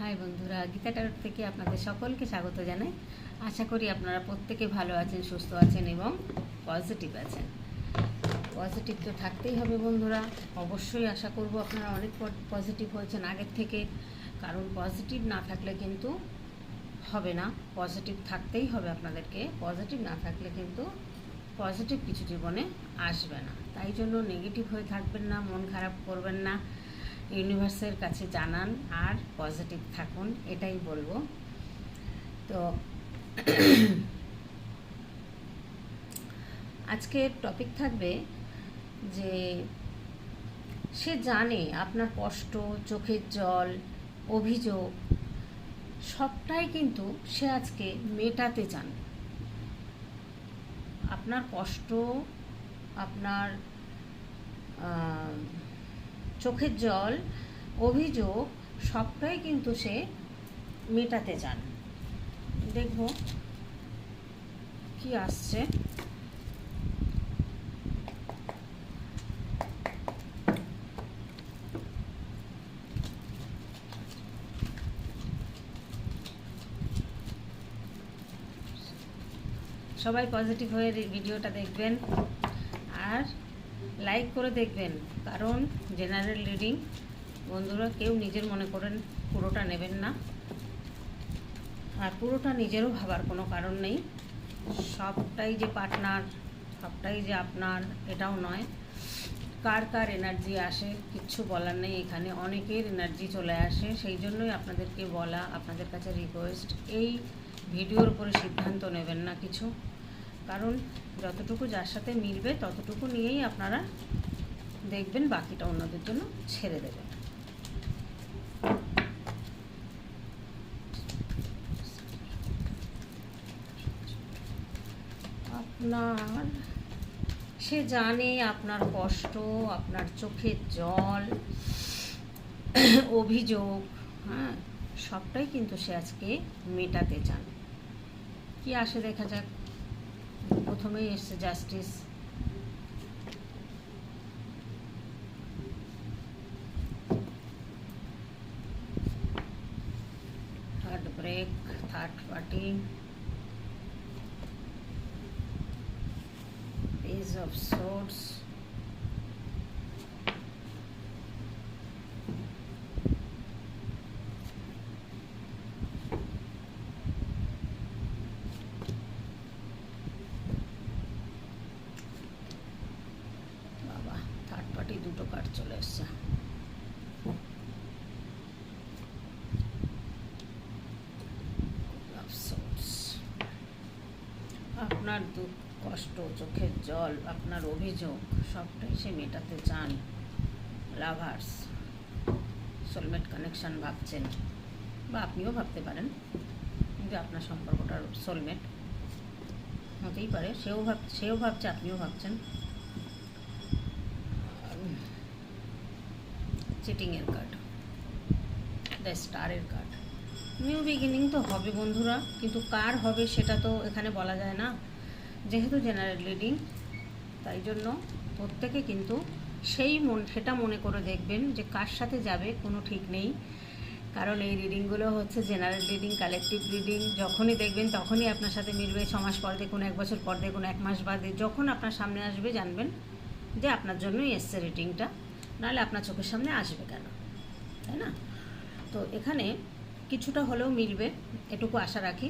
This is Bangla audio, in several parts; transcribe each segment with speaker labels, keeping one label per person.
Speaker 1: হাই বন্ধুরা, গীতা টারট থেকে আপনাদের সকলকে স্বাগত জানাই। আশা করি আপনারা প্রত্যেকে ভালো আছেন, সুস্থ আছেন এবং পজিটিভ আছেন। পজিটিভ তো থাকতেই হবে বন্ধুরা, অবশ্যই আশা করব আপনারা অনেক পজিটিভ হয়েছেন আগের থেকে। কারণ পজিটিভ না থাকলে কিন্তু হবে না, পজিটিভ থাকতেই হবে আপনাদেরকে। পজিটিভ না থাকলে কিন্তু পজিটিভ কিছু জীবনে আসবে না। তাই জন্য নেগেটিভ হয়ে থাকবেন না, মন খারাপ করবেন না। ইউনিভার্সের কাছে জানান আর পজিটিভ থাকুন, এটাই বলব। তো আজকে টপিক থাকবে যে সে জানে আপনার কষ্ট, চোখের জল, অভিযোগ, সবটাই কিন্তু সে আজকে মেটাতে চান। আপনার কষ্ট, আপনার চোখের জল, অভিযোগ, সবটাই কিন্তু সে মেটাতে চান। দেখব কি আসছে। সবাই পজিটিভ হয়ে ভিডিওটা দেখবেন। আর লাইক করে দেখবেন, কারণ জেনারেল রিডিং বন্ধুরা কেউ নিজের মনে করেন পুরোটা নেবেন না। আর পুরোটা নিজেরও ভাবার কোনো কারণ নেই। সবটাই যে পার্টনার সবটাই যে আপনার, এটাও নয়। কার কার এনার্জি আসে, কিচ্ছু বলার নেই। এখানে অনেকের এনার্জি চলে আসে। সেই জন্যই আপনাদেরকে বলা, আপনাদের কাছে রিকোয়েস্ট এই ভিডিওর উপরে সিদ্ধান্ত নেবেন না কিছু। কারণ যতটুকু যার সাথে মিলবে ততটুকু নিয়েই আপনারা দেখবেন বাকিটা অন্যদের জন্য ছেড়ে দেবেন। আপনার, সে জানে আপনার কষ্ট, আপনার চোখের জল, অভিযোগ হ্যাঁ সবটাই কিন্তু সে আজকে মেটাতে চান। কি আসে দেখা যাক। প্রথমেই এসছে justice third break third party Ace of Swords. বাবা থার্ড পার্টি দুটো কার্ড চলে এসছে Of Swords. আপনার দুঃখ, কষ্ট, চোখের জল, আপনার অভিযোগ, সবটাই সে মেটাতে চান। লাভার্স সোলমেট কানেকশন ভাবছেন। বা আপনিও ভাবতে পারেন যে আপনার সম্পর্কটার সোলমেট হতেই পারে। সেও ভাব, সেও ভাবছে, আপনিও ভাবছেন। চিটিংয়ের কার্ড দ্য স্টারের কার্ড নিউ বিগিনিং তো হবে বন্ধুরা, কিন্তু কার হবে সেটা তো এখানে বলা যায় না। যেহেতু জেনারেল রিডিং তাই জন্য প্রত্যেকে কিন্তু সেই মন, সেটা মনে করে দেখবেন যে কার সাথে যাবে, কোনো ঠিক নেই। কারণ এই রিডিংগুলো হচ্ছে জেনারেল রিডিং কালেকটিভ রিডিং যখনই দেখবেন তখনই আপনার সাথে মিলবে। ছ মাস পর দেখুন, এক বছর পর দেখুন, এক মাস বাদে যখন আপনার সামনে আসবে জানবেন যে আপনার জন্যই এসছে রিডিংটা নাহলে আপনার চোখের সামনে আসবে কেন? তাই না? তো এখানে কিছুটা হলেও মিলবে, এটুকু আশা রাখি।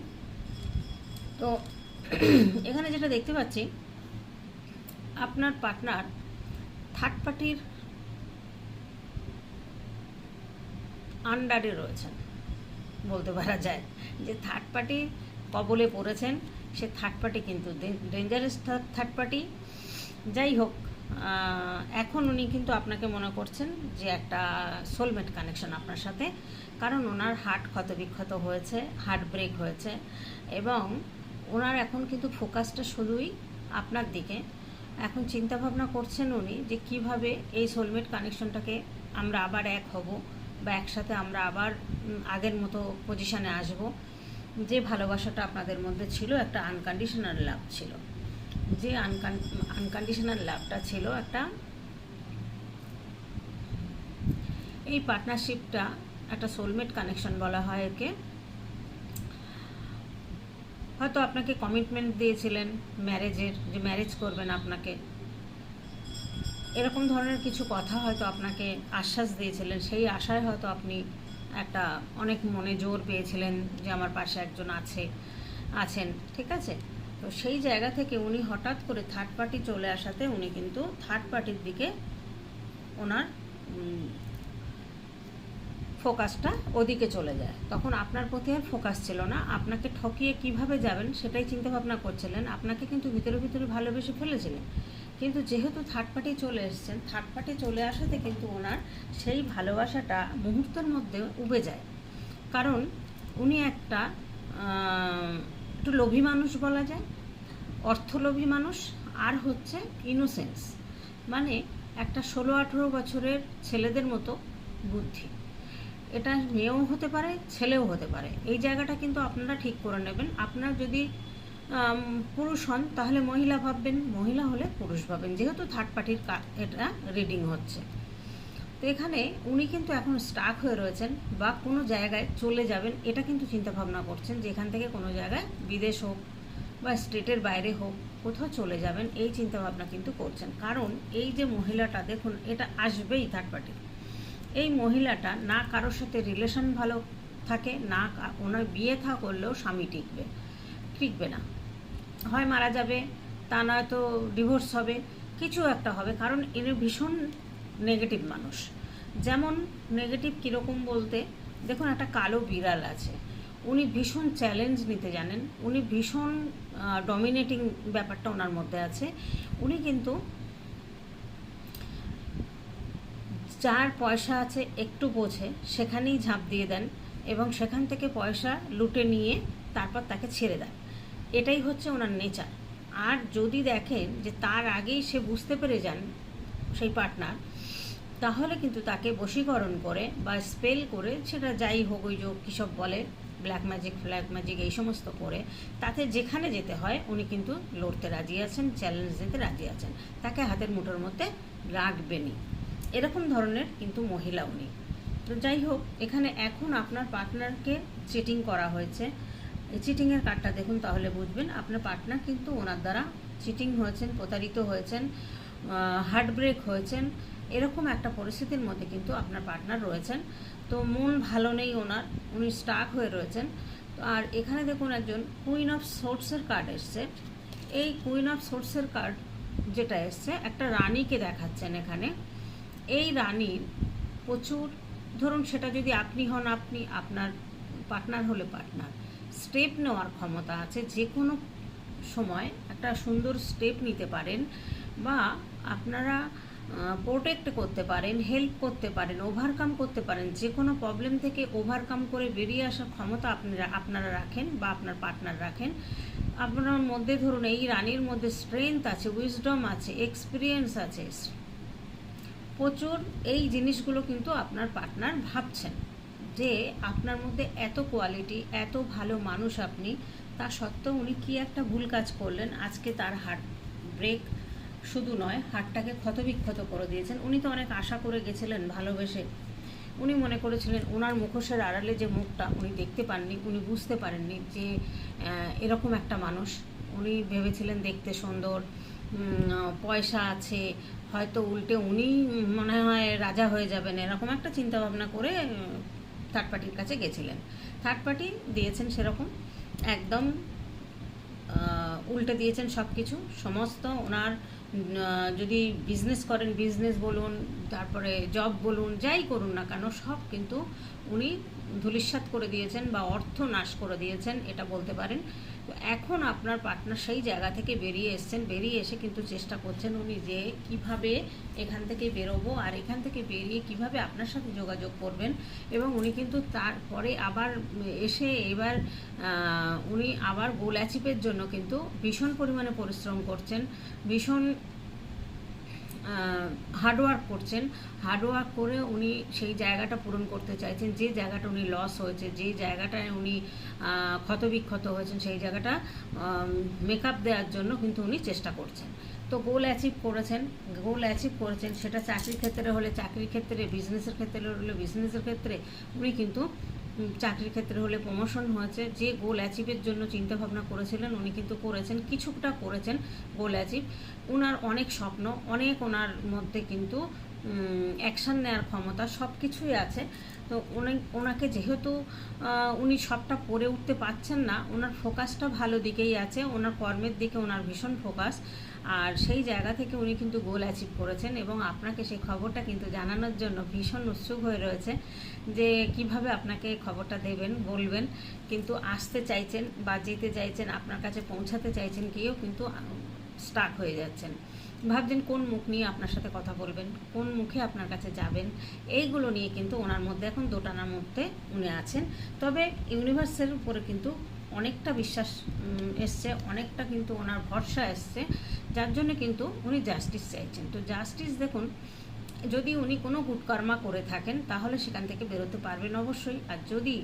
Speaker 1: তো এখানে যেটা দেখতে পাচ্ছি, আপনার পার্টনার থার্ড পার্টির আন্ডারে রয়েছেন, বলতে পারা যায়। যে থার্ড পার্টি কবলে পড়েছেন, সে থার্ড পার্টি কিন্তু ডেঞ্জারাস থার্ড পার্টি যাই হোক এখন উনি কিন্তু আপনাকে মনে করছেন যে একটা সোলমেট কানেকশন আপনার সাথে। কারণ ওনার হার্ট ক্ষতবিক্ষত হয়েছে হার্ট ব্রেক হয়েছে, এবং ওনার এখন কিন্তু ফোকাসটা শুধুই আপনার দিকে। এখন চিন্তা ভাবনা করছেন উনি যে কীভাবে এই সোলমেট কানেকশনটাকে আমরা আবার এক হব বা একসাথে আমরা আবার আগের মতো পজিশানে আসব। যে ভালোবাসাটা আপনাদের মধ্যে ছিল একটা আনকন্ডিশনাল লাভ ছিল। যে আনকান আনকন্ডিশনাল লাভটা ছিল একটা, এই পার্টনারশিপটা একটা সোলমেট কানেকশন বলা হয় একে। হয়তো আপনাকে কমিটমেন্ট দিয়েছিলেন ম্যারেজের যে ম্যারেজ করবেন আপনাকে। এরকম ধরনের কিছু কথা হয়তো আপনাকে আশ্বাস দিয়েছিলেন। সেই আশায় হয়তো আপনি একটা অনেক মনে জোর পেয়েছিলেন যে আমার পাশে একজন আছে, আছেন, ঠিক আছে? তো সেই জায়গা থেকে উনি হঠাৎ করে থার্ড পার্টি চলে আসাতে উনি কিন্তু থার্ড পার্টির দিকে ওনার ফোকাসটা ওদিকে চলে যায়। তখন আপনার প্রতি আর ফোকাস ছিল না। আপনাকে ঠকিয়ে কীভাবে যাবেন সেটাই চিন্তা ভাবনা করছিলেন। আপনাকে কিন্তু ভিতরে ভিতরে ভালোবেসে ফেলেছিলেন। কিন্তু যেহেতু থার্ড পার্টি চলে এসছেন থার্ড পার্টি চলে আসাতে কিন্তু ওনার সেই ভালোবাসাটা মুহূর্তের মধ্যে উবে যায়। কারণ উনি একটা একটু লোভী মানুষ বলা যায়, অর্থলোভী মানুষ, আর হচ্ছে ইনোসেন্স মানে একটা ষোলো আঠেরো বছরের ছেলেদের মতো বুদ্ধি। এটা মেয়েও হতে পারে, ছেলেও হতে পারে। এই জায়গাটা কিন্তু আপনারা ঠিক করে নেবেন। আপনার যদি পুরুষ হন, তাহলে মহিলা ভাববেন, মহিলা হলে পুরুষ ভাববেন। যেহেতু থার্ড পার্টির এটা রিডিং হচ্ছে। তো এখানে উনি কিন্তু এখন স্টাক হয়ে রয়েছেন বা কোনো জায়গায় চলে যাবেন, এটা কিন্তু চিন্তা ভাবনা করছেন যে এখান থেকে কোনো জায়গায় বিদেশ হোক বা স্টেটের বাইরে হোক, কোথাও চলে যাবেন, এই চিন্তা ভাবনা কিন্তু করছেন। কারণ এই যে মহিলাটা, দেখুন, এটা আসবেই থার্ড পার্টি এই মহিলাটা না কারোর সাথে রিলেশন ভালো থাকে, না ওনার বিয়ে থা করলেও স্বামী টিকবে টিকবে না। হয় মারা যাবে, তা নয়তো ডিভোর্স হবে, কিছু একটা হবে, কারণ এর ভীষণ নেগেটিভ মানুষ। যেমন নেগেটিভ কীরকম বলতে, দেখুন একটা কালো বিড়াল আছে, উনি ভীষণ চ্যালেঞ্জ নিতে জানেন, উনি ভীষণ ডমিনেটিং ব্যাপারটা ওনার মধ্যে আছে। উনি কিন্তু যার পয়সা আছে একটু বোঝে, সেখানেই ঝাঁপ দিয়ে দেন এবং সেখান থেকে পয়সা লুটে নিয়ে তারপর তাকে ছেড়ে দেন। এটাই হচ্ছে ওনার নেচার আর যদি দেখেন যে তার আগেই সে বুঝতে পেরে যান সেই পার্টনার তাহলে কিন্তু তাকে বশীকরণ করে বা স্পেল করে সেটা যাই হোক, ওই যে কী সব বলে ব্ল্যাক ম্যাজিক ফ্ল্যাক ম্যাজিক এই সমস্ত করে, তাতে যেখানে যেতে হয় উনি কিন্তু লড়তে রাজি আছেন চ্যালেঞ্জ দিতে রাজি আছেন। তাকে হাতের মুঠোর মধ্যে রাখবেনই। এরকম ধরনের কিন্তু মহিলা উনি তো যাই হোক, এখানে এখন আপনার পার্টনারকে চিটিং করা হয়েছে। চিটিংয়ের কার্ডটা দেখুন তাহলে বুঝবেন, আপনার পার্টনার কিন্তু ওনার দ্বারা চিটিং হয়েছেন, প্রতারিত হয়েছেন হার্ট ব্রেক হয়েছেন, এরকম একটা পরিস্থিতির মধ্যে কিন্তু আপনার পার্টনার রয়েছেন। তো মন ভালো নেই ওনার, উনি স্টাক হয়ে রয়েছেন। আর এখানে দেখুন একজন কুইন অফ সোর্সের কার্ড এসছে। এই কুইন অফ সোর্সের কার্ড যেটা এসছে, একটা রানীকে দেখাচ্ছেন এখানে। এই রানীর প্রচুর, ধরুন সেটা যদি আপনি হন, আপনি আপনার পার্টনার হলে পার্টনার স্টেপ নেওয়ার ক্ষমতা আছে, যে কোনো সময় একটা সুন্দর স্টেপ নিতে পারেন বা আপনারা প্রোটেক্ট করতে পারেন হেল্প করতে পারেন ওভারকাম করতে পারেন, যে কোনো প্রবলেম থেকে ওভারকাম করে বেরিয়ে আসার ক্ষমতা আপনারা আপনারা রাখেন বা আপনার পার্টনার রাখেন। আপনার মধ্যে ধরুন এই রানীর মধ্যে স্ট্রেংথ আছে উইজডম আছে এক্সপিরিয়েন্স আছে প্রচুর এই জিনিসগুলো কিন্তু আপনার পার্টনার ভাবছেন যে আপনার মধ্যে এত কোয়ালিটি এত ভালো মানুষ আপনি, তা সত্ত্বেও উনি কী একটা ভুল কাজ করলেন? আজকে তার হার্ট ব্রেক শুধু নয় হার্টটাকে ক্ষতবিক্ষত করে দিয়েছেন। উনি তো অনেক আশা করে গেছিলেন ভালোবেসে। উনি মনে করেছিলেন ওনার মুখোশের আড়ালে যে মুখটা উনি দেখতে পাননি, উনি বুঝতে পারেননি যে এরকম একটা মানুষ। উনি ভেবেছিলেন দেখতে সুন্দর পয়সা আছে, হয়তো উল্টে উনি মনে হয় রাজা হয়ে যাবেন, এরকম একটা চিন্তা ভাবনা করে থার্ড পার্টির কাছে গেছিলেন। থার্ড পার্টি দিয়েছেন সেরকম, একদম উল্টে দিয়েছেন সব কিছু সমস্ত ওনার যদি বিজনেস করেন বিজনেস বলুন, তারপরে জব বলুন, যাই করুন না কেন, সব কিন্তু উনি ধূলিসাৎ করে দিয়েছেন বা অর্থ নাশ করে দিয়েছেন, এটা বলতে পারেন। এখন আপনার পার্টনার সেই জায়গা থেকে বেরিয়ে এসছেন, বেরিয়ে এসে কিন্তু চেষ্টা করছেন উনি যে কীভাবে এখান থেকে বেরোবো আর এখান থেকে বেরিয়ে কীভাবে আপনার সাথে যোগাযোগ করবেন এবং উনি কিন্তু তারপরে আবার এসে এবার উনি আবার গোল অ্যাচিভের জন্য কিন্তু ভীষণ পরিমাণে পরিশ্রম করছেন, ভীষণ হার্ডওয়ার্ক করছেন। হার্ডওয়ার্ক করে উনি সেই জায়গাটা পূরণ করতে চাইছেন, যে জায়গাটা উনি লস হয়েছে, যে জায়গাটায় উনি ক্ষতবিক্ষত হয়েছেন, সেই জায়গাটা মেকআপ দেওয়ার জন্য কিন্তু উনি চেষ্টা করছেন। তো গোল অ্যাচিভ করেছেন। গোল অ্যাচিভ করেছেন, সেটা চাকরির ক্ষেত্রে হলে চাকরির ক্ষেত্রে বিজনেসের ক্ষেত্রে হলে বিজনেসের ক্ষেত্রে, উনি কিন্তু চাকরির ক্ষেত্রে হলে প্রমোশন হয়েছে, যে গোল অ্যাচিভের জন্য চিন্তা ভাবনা করেছিলেন, উনি কিন্তু করেছেন, কিছুটা করেছেন গোল অ্যাচিভ ওনার অনেক স্বপ্ন, অনেক ওনার মধ্যে কিন্তু অ্যাকশান নেওয়ার ক্ষমতা সব কিছুই আছে। তো উনি ওনাকে যেহেতু উনি সবটা করে উঠতে পারছেন না ওনার ফোকাসটা ভালো দিকেই আছে ওনার কর্মের দিকে ওনার ভীষণ ফোকাস আর সেই জায়গা থেকে উনি কিন্তু গোল অ্যাচিভ করেছেন এবং আপনাকে সেই খবরটা কিন্তু জানানোর জন্য ভীষণ উৎসুক হয়ে রয়েছে যে কীভাবে আপনাকে খবরটা দেবেন, বলবেন। কিন্তু আসতে চাইছেন বা যেতে চাইছেন, আপনার কাছে পৌঁছাতে চাইছেন গিয়েও কিন্তু স্টাক হয়ে যাচ্ছেন। ভাবছেন কোন মুখ নিয়ে আপনার সাথে কথা বলবেন, কোন মুখে আপনার কাছে যাবেন, এইগুলো নিয়ে কিন্তু ওনার মধ্যে এখন দোটানার মধ্যে উনি আছেন। তবে ইউনিভার্সের উপরে কিন্তু অনেকটা বিশ্বাস এসছে, অনেকটা কিন্তু ওনার ভরসা এসছে যার জন্য কিন্তু উনি জাস্টিস চাইছেন। তো জাস্টিস দেখুন, যদি উনি কোনো গুড কর্মা করে থাকেন, তাহলে সেখান থেকে বেরোতে পারবেন অবশ্যই। আর যদি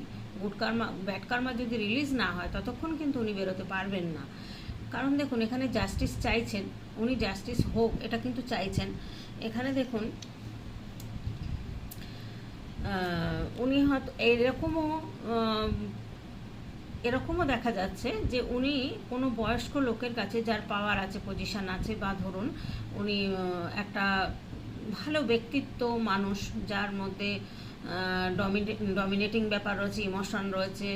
Speaker 1: গুড কর্মা ব্যাড কর্মা যদি রিলিজ না হয়, ততক্ষণ কিন্তু উনি বেরোতে পারবেন না। কারণ দেখুন, এখানে জাস্টিস চাইছেন, উনি জাস্টিস হোক, এটা কিন্তু চাইছেন। এখানে দেখুন উনি হয়তো এরকমও এরকমও দেখা যাচ্ছে যে উনি কোনো বয়স্ক লোকের কাছে যার পাওয়ার আছে পজিশন আছে বা ধরুন উনি একটা ভালো ব্যক্তিত্ব মানুষ যার মধ্যে ডমিনেটিং ব্যাপার রয়েছে ইমোশন রয়েছে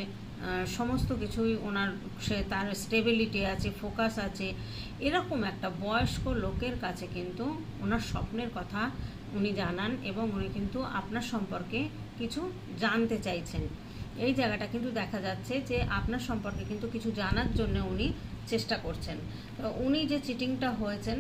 Speaker 1: সমস্ত কিছুই ওনার, সে তার স্টেবিলিটি আছে ফোকাস আছে, এরকম একটা বয়স্ক লোকের কাছে কিন্তু ওনার স্বপ্নের কথা উনি জানান এবং উনি কিন্তু আপনার সম্পর্কে কিছু জানতে চাইছেন। এই জায়গাটা কিন্তু দেখা যাচ্ছে যে আপনার সম্পর্কে কিন্তু কিছু জানার জন্য উনি চেষ্টা করছেন। উনি যে চিটিংটা হয়েছেন,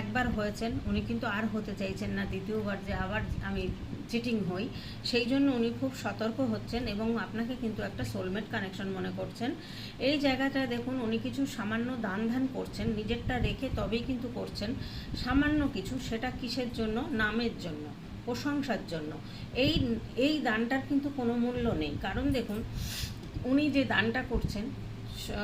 Speaker 1: একবার হয়েছেন, উনি কিন্তু আর হতে চাইছেন না, দ্বিতীয়বার যে আবার আমি চিটিং হই, সেই জন্য উনি খুব সতর্ক হচ্ছেন এবং আপনাকে কিন্তু একটা সোলমেট কানেকশন মনে করছেন। এই জায়গাটায় দেখুন, উনি কিছু সামান্য দান ধ্যান করছেন, নিজেরটা রেখে তবেই কিন্তু করছেন। সামান্য কিছু, সেটা কিসের জন্য? নামের জন্য। প্রশংসার জন্য। এই এই দানটার কিন্তু কোনো মূল্য নেই। কারণ দেখুন, উনি যে দানটা করছেন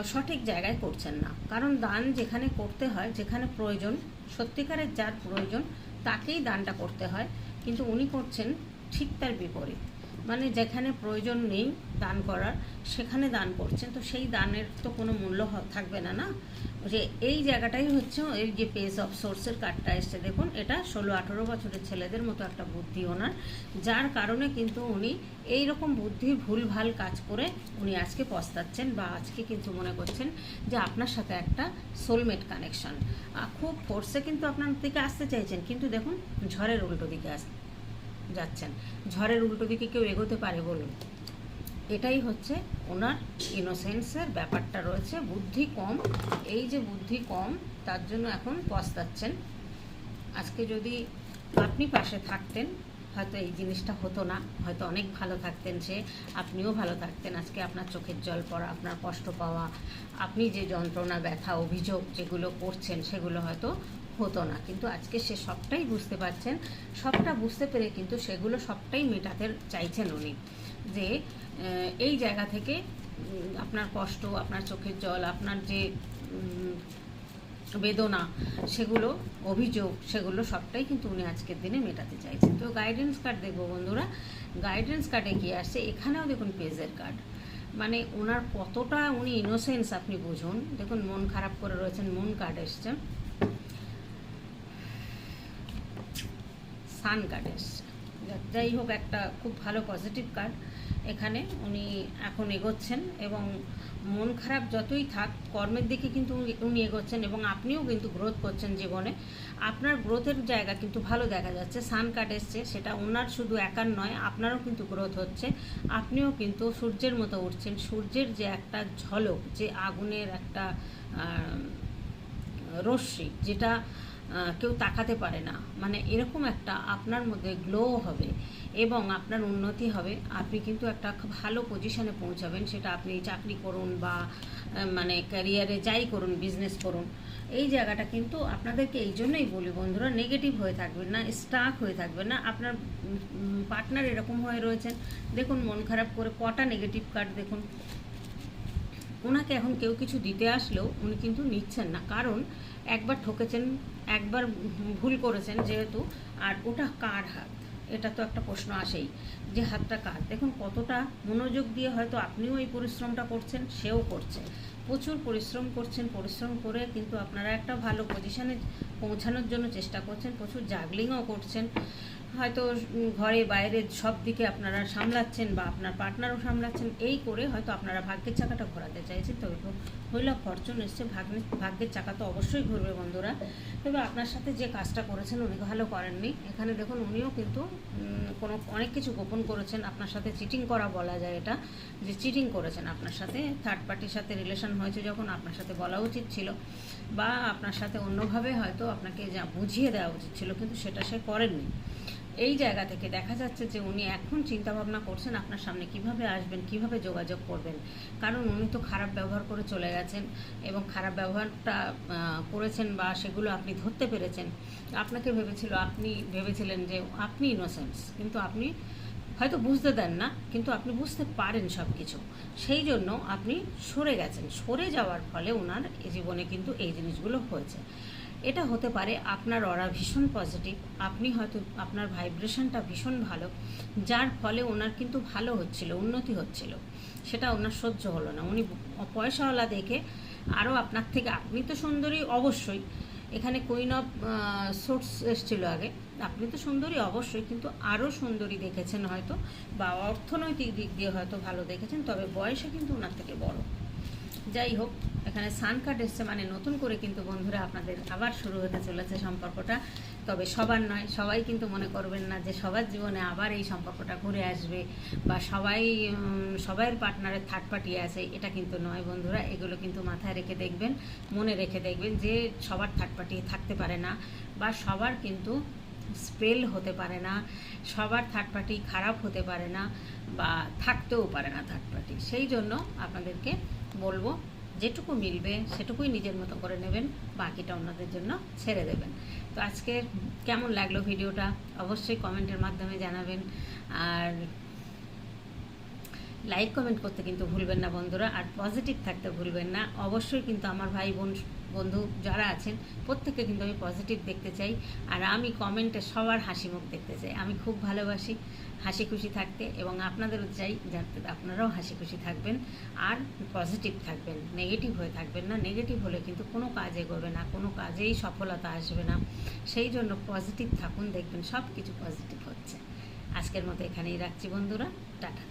Speaker 1: সঠিক জায়গায় করছেন না। কারণ দান যেখানে করতে হয়, যেখানে প্রয়োজন, সত্যিকারের যার প্রয়োজন, তাকেই দানটা করতে হয়। কিন্তু উনি করছেন ঠিক তার বিপরীত। মানে যেখানে প্রয়োজন নেই দান করার, সেখানে দান করছেন। তো সেই দানের তো কোনো মূল্য থাকবে না না? যে এই জায়গাটাই হচ্ছে এই যে পেজ অফ সোর্সের কার্ডটা এসছে। দেখুন, এটা ষোলো, আঠেরো বছরের ছেলেদের মতো একটা বুদ্ধি ওনার, যার কারণে কিন্তু উনি এই রকম বুদ্ধির ভুলভাল কাজ করে উনি আজকে পস্তাচ্ছেন বা আজকে কিন্তু মনে করছেন যে আপনার সাথে একটা সোলমেট কানেকশন খুব ফোর্সে কিন্তু আপনার দিকে আসতে চাইছেন, কিন্তু দেখুন, ঝড়ের উল্টো দিকে আস যাচ্ছেন। ঝড়ের উল্টো দিকে কেউ এগোতে পারে বলুন। এটাই হচ্ছে ওনার ইনোসেন্সের ব্যাপারটা রয়েছে। বুদ্ধি কম। এই যে বুদ্ধি কম, তার জন্য এখন পস্তাচ্ছেন। আজকে যদি আপনি পাশে থাকতেন, হয়তো এই জিনিসটা হতো না। হয়তো অনেক ভালো থাকতেন সে, আপনিও ভালো থাকতেন। আজকে আপনার চোখের জল পড়া, আপনার কষ্ট পাওয়া, আপনি যে যন্ত্রণা, ব্যথা, অভিযোগ যেগুলো করছেন, সেগুলো হয়তো হতো না। কিন্তু আজকে সে সবটাই বুঝতে পারছেন। সবটা বুঝতে পেরে কিন্তু সেগুলো সবটাই মেটাতে চাইছেন উনি। যে এই জায়গা থেকে আপনার কষ্ট, আপনার চোখের জল, আপনার যে বেদনা, সেগুলো, অভিযোগ, সেগুলো সবটাই কিন্তু উনি আজকের দিনে মেটাতে চাইছেন। তো গাইডেন্স কার্ড দেখব বন্ধুরা। গাইডেন্স কার্ডে গিয়ে আসছে। এখানেও দেখুন পেজের কার্ড মানে ওনার কতটা উনি ইনোসেন্স আপনি বুঝুন। দেখুন, মন খারাপ করে রয়েছেন, মন কার্ড এসছে। সান কার্ড এসছে যাই হোক, একটা খুব ভালো পজিটিভ কার্ড এখানে উনি এখন এগোচ্ছেন এবং মন খারাপ যতই থাক, কর্মের দিকে কিন্তু উনি- এগোচ্ছেন এবং আপনিও কিন্তু গ্রোথ করছেন জীবনে। আপনার গ্রোথের জায়গা কিন্তু ভালো দেখা যাচ্ছে। সান কার্ড এসছে, সেটা ওনার শুধু একার নয়, আপনারও কিন্তু গ্রোথ হচ্ছে। আপনিও কিন্তু সূর্যের মতো উঠছেন। সূর্যের যে একটা ঝলক, যে আগুনের একটা রশ্মি, যেটা কেউ তাকাতে পারে না। মানে এরকম একটা আপনার মধ্যে গ্লো হবে এবং আপনার উন্নতি হবে। আপনি কিন্তু একটা ভালো পজিশনে পৌঁছাবেন। সেটা আপনি চাকরি করুন বা মানে ক্যারিয়ারে যাই করুন বিজনেস করুন। এই জায়গাটা কিন্তু আপনাদেরকে এই জন্যই বলি বন্ধুরা নেগেটিভ হয়ে থাকবেন না স্টাক হয়ে থাকবেন না। আপনার পার্টনার এরকম হয়ে রয়েছেন। দেখুন, মন খারাপ করে কটা নেগেটিভ কার্ড দেখুন। ওনাকে এখন কেউ কিছু দিতে আসলেও উনি কিন্তু নিচ্ছেন না। কারণ একবার ঠকেছেন, একবার ভুল করেছেন যেহেতু, আর ওটা কার হাত? এটা তো একটা প্রশ্ন আসেই, যে হাতটা কার? দেখুন কতটা মনোযোগ দিয়ে হয়তো আপনিও এই পরিশ্রমটা করছেন, সেও করছে। প্রচুর পরিশ্রম করছেন, পরিশ্রম করে কিন্তু আপনারা একটা ভালো পজিশানে পৌঁছানোর জন্য চেষ্টা করছেন, প্রচুর জাগলিংও করছেন। হয়তো ঘরে বাইরে সব দিকে আপনারা সামলাচ্ছেন বা আপনার পার্টনারও সামলাচ্ছেন, এই করে হয়তো আপনারা ভাগ্যের চাকাটা ঘোরাতে চাইছেন। তবে হইলা ফরচুন এসছে ভাগ্যের ভাগ্যের চাকা তো অবশ্যই ঘুরবে বন্ধুরা। তবে আপনার সাথে যে কাজটা করেছেন উনি ভালো করেননি। এখানে দেখুন উনিও কিন্তু কোনো, অনেক কিছু গোপন করেছেন। আপনার সাথে চিটিং করা বলা যায় এটা, যে চিটিং করেছেন আপনার সাথে। থার্ড পার্টির সাথে রিলেশন হয়েছে যখন, আপনার সাথে বলা উচিত ছিল। বা আপনার সাথে অন্যভাবে হয়তো আপনাকে যা বুঝিয়ে দেওয়া উচিত ছিল, কিন্তু সেটা সে করেননি। এই জায়গা থেকে দেখা যাচ্ছে যে উনি এখন চিন্তা ভাবনা করছেন আপনার সামনে কীভাবে আসবেন, কীভাবে যোগাযোগ করবেন। কারণ উনি তো খারাপ ব্যবহার করে চলে গেছেন এবং খারাপ ব্যবহারটা করেছেন বা সেগুলো আপনি ধরতে পেরেছেন। আপনাকে ভেবেছিল, আপনি ভেবেছিলেন যে আপনি ইনোসেন্স কিন্তু আপনি হয়তো বুঝতে দেন না, কিন্তু আপনি বুঝতে পারেন সব কিছু সেই জন্য আপনি সরে গেছেন। সরে যাওয়ার ফলে ওনার জীবনে কিন্তু এই জিনিসগুলো হয়েছে। এটা হতে পারে আপনার অরা ভীষণ পজিটিভ আপনি হয়তো আপনার ভাইব্রেশনটা ভীষণ ভালো, যার ফলে ওনার কিন্তু ভালো হচ্ছিল, উন্নতি হচ্ছিল। সেটা ওনার সহ্য হলো না। উনি পয়সাওয়ালা দেখে আরও আপনার থেকে, আপনি তো সুন্দরী অবশ্যই, এখানে কুইন অফ সোর্স এসেছিল আগে, আপনি তো সুন্দরী অবশ্যই, কিন্তু আরও সুন্দরী দেখেছেন হয়তো, বা অর্থনৈতিক দিক দিয়ে হয়তো ভালো দেখেছেন, তবে বয়সে কিন্তু ওনার থেকে বড়। যাই হোক, এখানে সান কার্ড এসছে মানে নতুন করে কিন্তু বন্ধুরা আপনাদের আবার শুরু হতে চলেছে সম্পর্কটা। তবে সবার নয়, সবাই কিন্তু মনে করবেন না যে সবার জীবনে আবার এই সম্পর্কটা ঘুরে আসবে বা সবাই সবাইয়ের পার্টনারের থার্ড পার্টি আছে, এটা কিন্তু নয় বন্ধুরা, এগুলো কিন্তু মাথায় রেখে দেখবেন, মনে রেখে দেখবেন যে সবার থার্ড পার্টি থাকতে পারে না বা সবার কিন্তু স্পেল হতে পারে না, সবার থার্ড পার্টি খারাপ হতে পারে না বা থাকতেও পারে না থার্ড পার্টি সেই জন্য আপনাদেরকে বলব, যেটুকু মিলবে সেটুকুই নিজের মতো করে নেবেন, বাকিটা অন্যদের জন্য ছেড়ে দেবেন। তো আজকে কেমন লাগল ভিডিওটা? অবশ্যই কমেন্টের মাধ্যমে জানাবেন। আর লাইক কমেন্ট করতে কিন্তু ভুলবেন না বন্ধুরা, আর পজিটিভ থাকতে ভুলবেন না। অবশ্যই কিন্তু আমার ভাই বোন বন্ধু যারা আছেন, প্রত্যেককে কিন্তু আমি পজিটিভ দেখতে চাই। আর আমি কমেন্টে সবার হাসি মুখ দেখতে চাই। আমি খুব ভালোবাসি হাসি খুশি থাকতে এবং আপনাদেরও চাই যাতে আপনারাও হাসি খুশি থাকবেন আর পজিটিভ থাকবেন। নেগেটিভ হয়ে থাকবেন না। নেগেটিভ হলে কিন্তু কোনো কাজ এগোবে না, কোনো কাজেই সফলতা আসবে না। সেই জন্য পজিটিভ থাকুন, দেখবেন সব কিছু পজিটিভ হচ্ছে। আজকের মতো এখানেই রাখছি বন্ধুরা। টাটা।